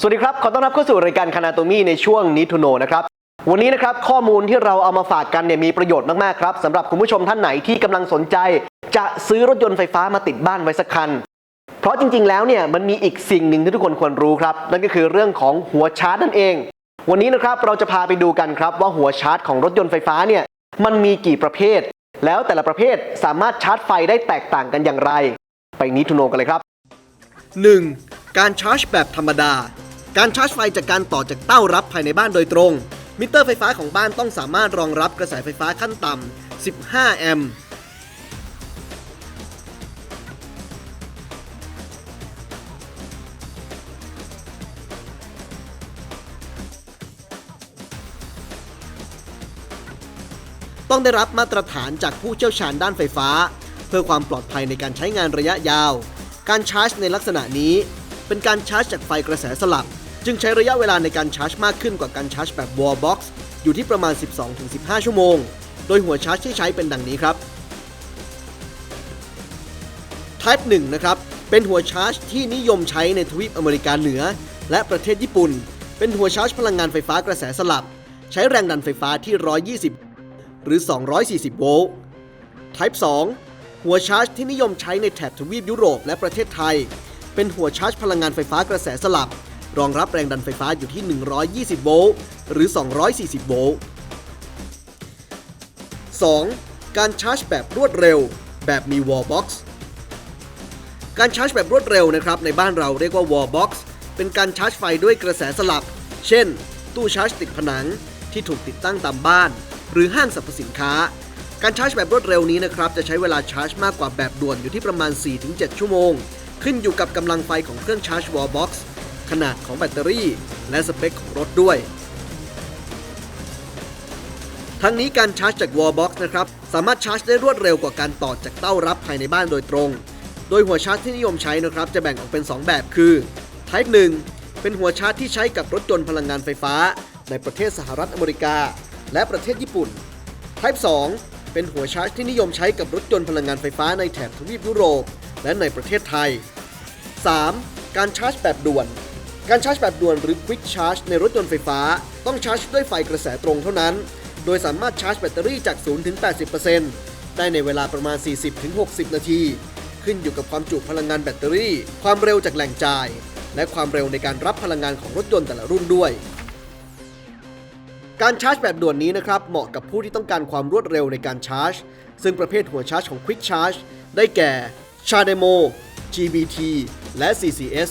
สวัสดีครับ ขอต้อนรับเข้าสู่รายการคานาโตมีในช่วงนิทูโนนะครับ วันนี้นะครับข้อมูลที่เราเอามาฝากกันเนี่ยมีประโยชน์มาก ๆ ครับสำหรับคุณผู้ชมท่านไหนที่กำลังสนใจ จะซื้อรถยนต์ไฟฟ้ามาติดบ้านไว้สักคัน เพราะจริง ๆ แล้วเนี่ยมันมีอีกสิ่งหนึ่งที่ทุกคนควรรู้ครับ นั่นก็คือเรื่องของหัวชาร์จนั่นเอง วันนี้นะครับเราจะพาไปดูกันครับว่าหัวชาร์จของรถยนต์ไฟฟ้าเนี่ยมันมีกี่ประเภท แล้วแต่ละประเภทสามารถชาร์จไฟได้แตกต่างกันอย่างไร ไปนิทูโนกันเลยครับ 1. การชาร์จแบบธรรมดา การชาร์จไฟจากการต่อจากเต้ารับภายในบ้านโดยตรง มิเตอร์ไฟฟ้าของบ้านต้องสามารถรองรับกระแสไฟฟ้าขั้นต่ำ 15 แอมป์ต้องได้รับมาตรฐานจากผู้เชี่ยวชาญด้านไฟฟ้า เพื่อความปลอดภัยในการใช้งานระยะยาว การชาร์จในลักษณะนี้ เป็นการชาร์จจากไฟกระแสสลับ จึงใช้ระยะเวลาในการชาร์จมากขึ้นกว่าการชาร์จแบบ wall box อยู่ที่ประมาณ 12-15 ชั่วโมง โดยหัวชาร์จที่ใช้เป็นดังนี้ครับ Type 1 นะครับ เป็นหัวชาร์จที่นิยมใช้ในทวีปอเมริกาเหนือ และประเทศญี่ปุ่น เป็นหัวชาร์จพลังงานไฟฟ้ากระแสสลับ ใช้แรงดันไฟฟ้าที่ 120 หรือ 240 โวลต์ Type 2 หัวชาร์จที่นิยมใช้ในแถบทวีปยุโรปและประเทศไทย เป็นหัวชาร์จพลังงานไฟฟ้ากระแสสลับ รองรับแรงดันไฟฟ้าอยู่ที่ 120 โวลต์หรือ 240 โวลต์ 2. การชาร์จแบบรวดเร็ว แบบมี wall box การชาร์จแบบรวดเร็วนะครับในบ้านเราเรียกว่า wall box เป็นการชาร์จไฟด้วยกระแสสลับ เช่น ตู้ชาร์จติดผนังที่ถูกติดตั้งตามบ้าน หรือห้างสรรพสินค้า การชาร์จแบบรวดเร็วนี้นะครับจะใช้เวลาชาร์จมากกว่าแบบด่วนอยู่ที่ประมาณ 4-7 ชั่วโมง ขึ้นอยู่กับกำลังไฟของเครื่องชาร์จ wall box ขนาดของแบตเตอรี่ และสเปคของรถด้วย ทั้งนี้การชาร์จจาก wall box นะครับ สามารถชาร์จได้รวดเร็วกว่าการต่อจากเต้ารับภายในบ้านโดยตรง โดยหัวชาร์จที่นิยมใช้นะครับ จะแบ่งออกเป็น 2 แบบคือ Type 1 เป็นหัวชาร์จที่ใช้กับรถยนต์พลังงานไฟฟ้า ในประเทศสหรัฐอเมริกา และประเทศญี่ปุ่น Type 2 เป็นหัวชาร์จที่นิยมใช้กับรถยนต์พลังงานไฟฟ้าในแถบทวีปยุโรป และในประเทศไทย 3. การชาร์จแบบด่วน การชาร์จแบบด่วนหรือ Quick Charge ในรถยนต์ไฟฟ้า ต้องชาร์จด้วยไฟกระแสตรงเท่านั้น โดยสามารถชาร์จแบตเตอรี่จาก 0 ถึง 80%ได้ในเวลาประมาณ 40 ถึง 60 นาที ขึ้นอยู่กับความจุพลังงานแบตเตอรี่ ความเร็วจากแหล่งจ่าย และความเร็วในการรับพลังงานของรถยนต์แต่ละรุ่นด้วย การชาร์จแบบด่วนนี้นะครับเหมาะกับผู้ที่ต้องการความรวดเร็วในการชาร์จ ซึ่งประเภทหัวชาร์จของ Quick Charge ได้แก่ CHAdeMO GBT และ CCS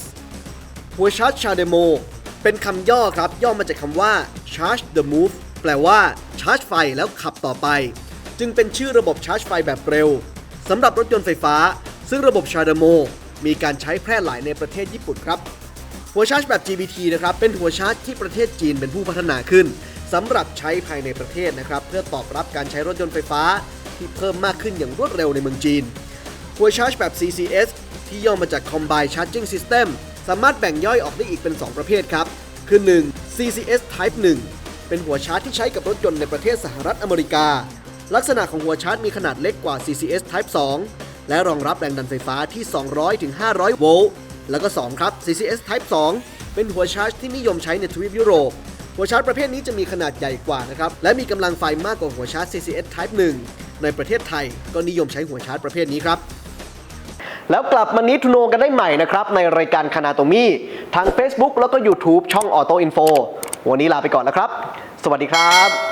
หัวชาร์จ CHAdeMO เป็นคำย่อครับ ย่อมาจากคำว่า Charge the Move แปลว่าชาร์จไฟแล้วขับต่อไป จึงเป็นชื่อระบบชาร์จไฟแบบเร็วสำหรับรถยนต์ไฟฟ้า ซึ่งระบบ CHAdeMO มีการใช้แพร่หลายในประเทศญี่ปุ่นครับหัวชาร์จแบบ GBT นะครับ เป็นหัวชาร์จที่ประเทศจีนเป็นผู้พัฒนาขึ้นสำหรับใช้ภายในประเทศนะครับ เพื่อตอบรับการใช้รถยนต์ไฟฟ้า ที่เพิ่มมากขึ้นอย่างรวดเร็วในเมืองจีนหัวชาร์จแบบ CCS ที่ย่อมาจาก Combined Charging System สามารถแบ่งย่อยออกได้อีกเป็น 2 ประเภทครับ คือ 1. CCS Type 1 เป็นหัวชาร์จที่ใช้กับรถยนต์ในประเทศสหรัฐอเมริกา ลักษณะของหัวชาร์จมีขนาดเล็กกว่า CCS Type 2 และรองรับแรงดันไฟฟ้าที่ 200ถึง500 โวลต์ แล้วก็ 2 ครับ CCS Type 2 เป็นหัวชาร์จที่นิยมใช้ในทวีปยุโรป หัวชาร์จประเภทนี้จะมีขนาดใหญ่กว่านะครับ และมีกำลังไฟมากกว่าหัวชาร์จ CCS Type 1 ในประเทศไทยก็นิยมใช้หัวชาร์จประเภทนี้ครับ แล้วกลับมานิทุโนกันได้ใหม่นะครับ ในรายการคานาโตมีทาง Facebook แล้วก็ YouTube ช่องออโตอินโฟวันนี้ลาไปก่อนนะครับ สวัสดีครับ